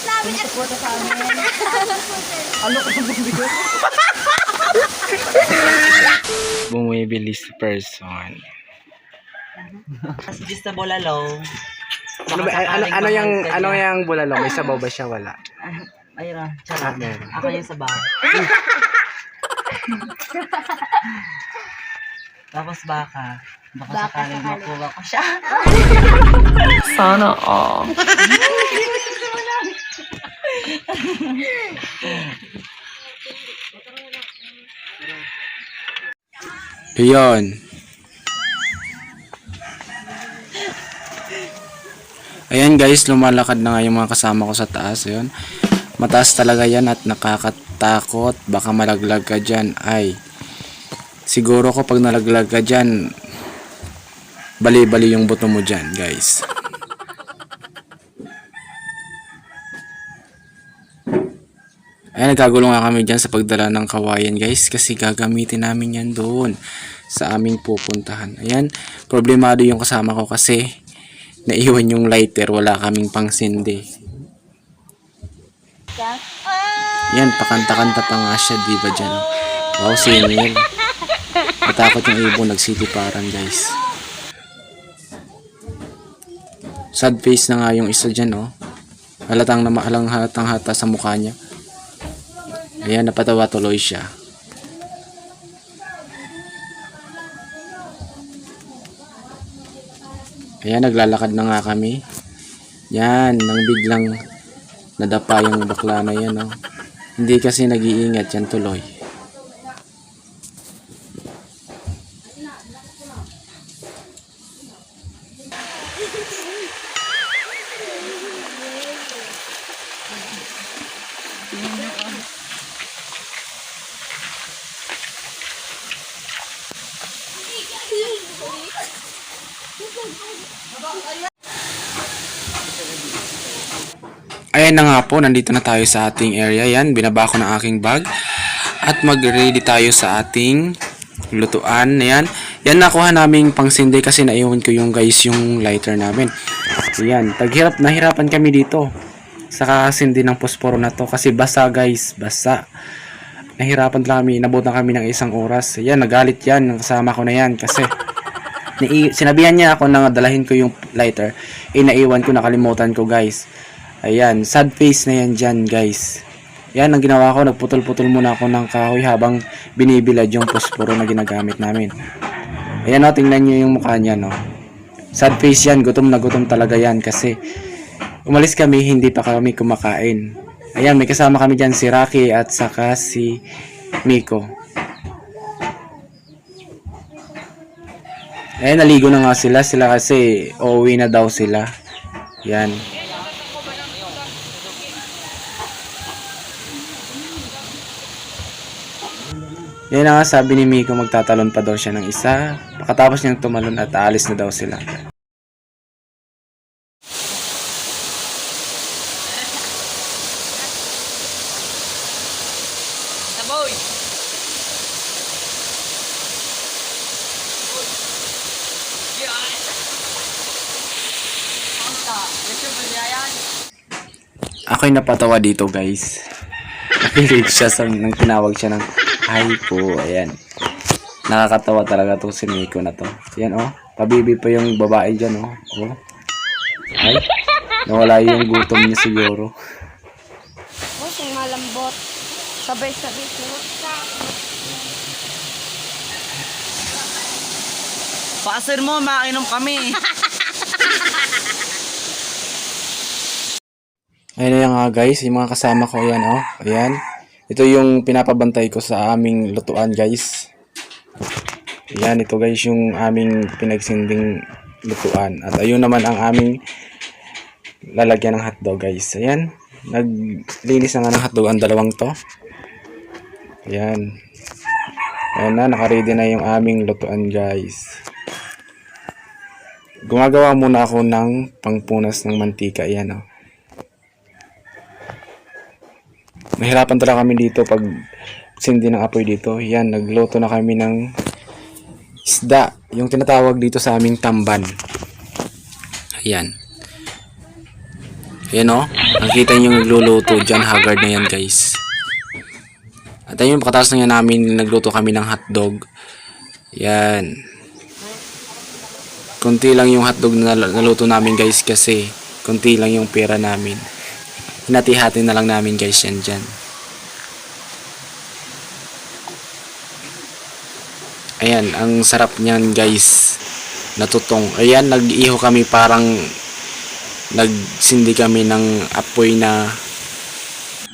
support namin. Suporta sa amin. Ano ka bumili? Bumibili si person. Kasi just sa Bolalaw. Ano, ba- ano, ano yung ano yung bulalo? May sabaw ba siya? Wala. Ayun ah, Ah, charot. meron. Ako yung sabaw. Tapos baka. Baka, Baka sakaling. makuha ko siya. Sana all. Yun. Ayan guys, lumalakad na nga yung mga kasama ko sa taas. Ayun. Mataas talaga yan at nakakatakot. Baka malaglag ka dyan. Ay, siguro ko pag nalaglag ka dyan, bali-bali yung buto mo dyan guys. Nagkagulo nga kami dyan sa pagdala ng kawayan guys kasi gagamitin namin yan doon sa aming pupuntahan. Ayan, problemado yung kasama ko kasi naiwan yung lighter, wala kaming pangsindi. Yan, pakanta-kanta pa nga siya, di ba dyan? Wow, singil. Natakot yung ibon, nagsiliparan guys. Sad face na nga yung isa dyan, oh. Halatang na halang halatang hata sa mukha niya. Ayan, napatawa tuloy siya. Ayan, naglalakad na nga kami. Yan, nang biglang nadapa yung bakla na yan, oh. Hindi kasi nag-iingat yan tuloy. Ayan na nga po, nandito na tayo sa ating area. Yan, binaba ko ng aking bag. At mag-ready tayo sa ating lutuan. Ayan. Yan nakuha naming pangsindi kasi naiwan ko yung guys yung lighter namin. Ayan, taghirap, nahirapan kami dito. Sa kakasindi ng posporo na to. Kasi basa guys, basa. Nahirapan kami, nabutan kami ng isang oras. Ayan, nagalit yan, kasama ko na yan. Kasi sinabihan niya ako na dalahin ko yung lighter. Eh, naiwan ko, nakalimutan ko, guys. Ayan, sad face na yan dyan, guys. Yan, ang ginawa ko, nagputol-putol muna ako ng kahoy habang binibilad yung posporo na ginagamit namin. Ayan, o, tingnan nyo yung mukha niya, no. Sad face yan, gutom na gutom talaga yan kasi umalis kami, hindi pa kami kumakain. Ayan, may kasama kami dyan si Rocky at saka si Miko. Eh, naligo na nga sila. Sila kasi uuwi na daw sila. Yan. Yan na nga sabi ni Miko magtatalon pa daw siya ng isa. Pagkatapos niyang tumalon at aalis na daw sila. Saboy! Ako'y napatawa dito guys. Nakilig siya sa nang tinawag siya ng hi po. Ayan. Nakakatawa talaga to si Miko na to. Yan oh. Pabibi pa yung babae dyan oh. oh. Ay. Nawala yung gutom niya siguro. Oh, yung malambot. Sabay-sabay. Pasir mo, makainom kami. Ayan na yan nga guys, yung mga kasama ko yan oh. Ayan. Ito yung pinapabantay ko sa aming lutuan guys. Ayan, ito guys yung aming pinagsinding lutuan. At ayun naman ang aming lalagyan ng hotdog guys. Ayan. Naglinis na nga ng hotdog ang dalawang to. Ayan. Ayan na, nakaready na yung aming lutuan guys. Gumagawa muna ako ng pangpunas ng mantika. Ayan oh. Nahirapan talaga kami dito pag sindi ng apoy dito. Yan, nagluto na kami ng isda. Yung tinatawag dito sa aming tamban. Ayan. Ayan o. Nakikita niyo yung nagluluto dyan. Haggard na yan guys. At ayun, pagkatapos na namin, nagluto kami ng hotdog. Yan. Kunti lang yung hotdog na nal- naluto namin guys kasi kunti lang yung pera namin. Hinati-hati na lang namin guys yan dyan. Ayan, ang sarap niyan guys. Natutong. Ayan, nag-iho kami parang nagsindi kami ng apoy na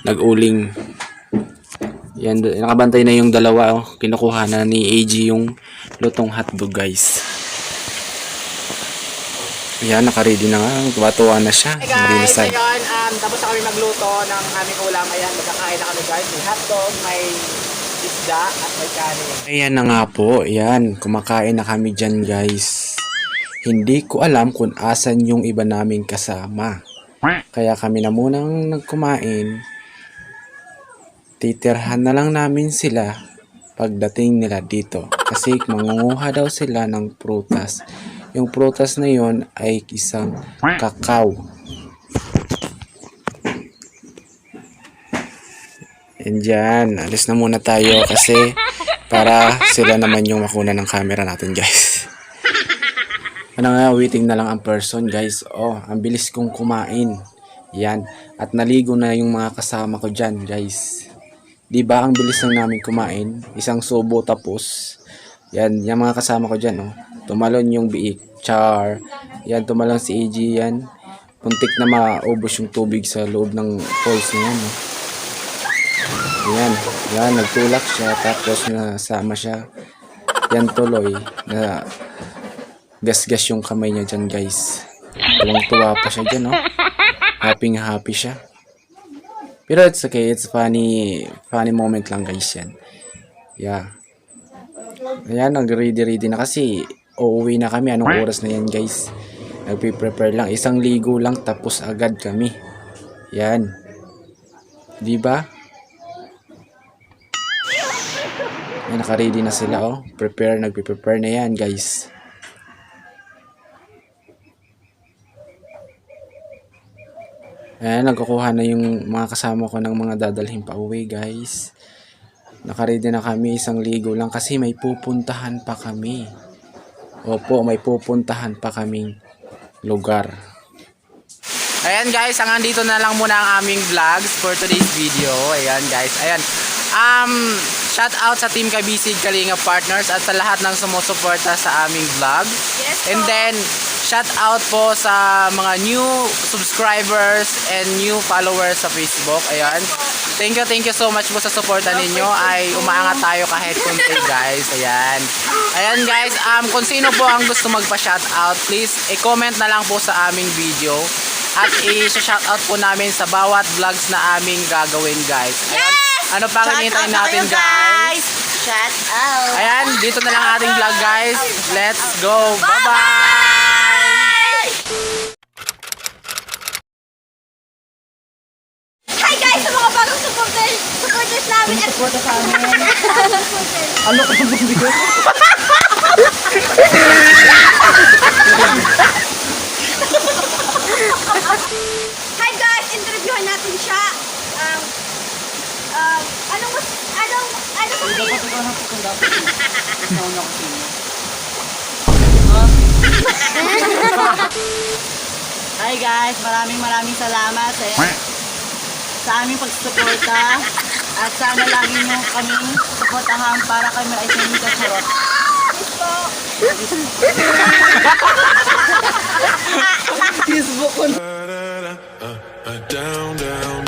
nag-uling. Yan, nakabantay na yung dalawa. Oh. Kinukuha na ni AG yung lutong hotdog guys. Yan, nakaready na nga. Tuwa-tuwa na siya. Hey guys, Marinisay. ngayon, um, tapos na kami magluto ng aming ulam. Ayan, magkakain na kami guys. May hotdog, may isda, at may kanin. Ayan na nga po, ayan, kumakain na kami dyan guys. Hindi ko alam kung asan yung iba naming kasama. Kaya kami na munang nagkumain. Titirhan na lang namin sila pagdating nila dito. Kasi mangunguha daw sila ng prutas. Yung prutas na yon ay isang kakao. And dyan, alis na muna tayo kasi para sila naman yung makuna ng camera natin guys. Ano nga, waiting na lang ang person guys. Oh, ang bilis kong kumain. Yan. At naligo na yung mga kasama ko dyan guys. Di ba ang bilis lang namin kumain? Isang subo tapos. Yan, yung mga kasama ko dyan oh. Tumalon yung biik. Char. Yan, tumalon si AG yan. Puntik na maubos yung tubig sa loob ng falls na yan oh. Yan, yan, nagtulak siya, tapos nasama siya. Yan tuloy, na gasgas yung kamay niya dyan guys. Tuwang-tuwa pa siya dyan, no? Happy happy siya. Pero it's okay, it's funny, funny moment lang guys yan. Yeah. Ayan, nag-ready-ready na kasi uuwi na kami. Anong oras na yan guys? Nagpe-prepare lang. Isang ligo lang tapos agad kami. Yan. Di ba? Ayan, naka-ready na sila, oh. Prepare, nagpe-prepare na yan, guys. Ayan, nagkukuha na yung mga kasama ko ng mga dadalhin pa uwi, guys. Naka-ready na kami, isang ligo lang kasi may pupuntahan pa kami. Opo, may pupuntahan pa kaming lugar. Ayan guys, hanggang dito na lang muna ang aming vlogs for today's video. Ayan guys, ayan. Um, shout out sa Team Kabisig Kalinga Partners at sa lahat ng sumusuporta sa aming vlog. Yes And then, shout out po sa mga new subscribers and new followers sa Facebook. Ayan. Thank you, thank you so much po sa suporta ninyo. Ay umaangat tayo kahit konti guys. Ayan. Ayan guys, um, kung sino po ang gusto magpa-shout out, please i-comment na lang po sa aming video. At i-shout out po namin sa bawat vlogs na aming gagawin guys. Ayan. Ano pang hinihintay natin guys? Shout out. Ayan, dito na lang ang ating vlog guys. Let's go. Bye-bye! Hi guys sa mga bagong supporters, supporters sa amin. Ano ka bumili? Hi guys, interviewin natin siya. Um, um, anong mas, anong, ano sa tingin? Hi guys, maraming maraming salamat sa, sa aming pagsuporta at sana lagi mo kaming suportahan para kami ay sumikat charot. down, down.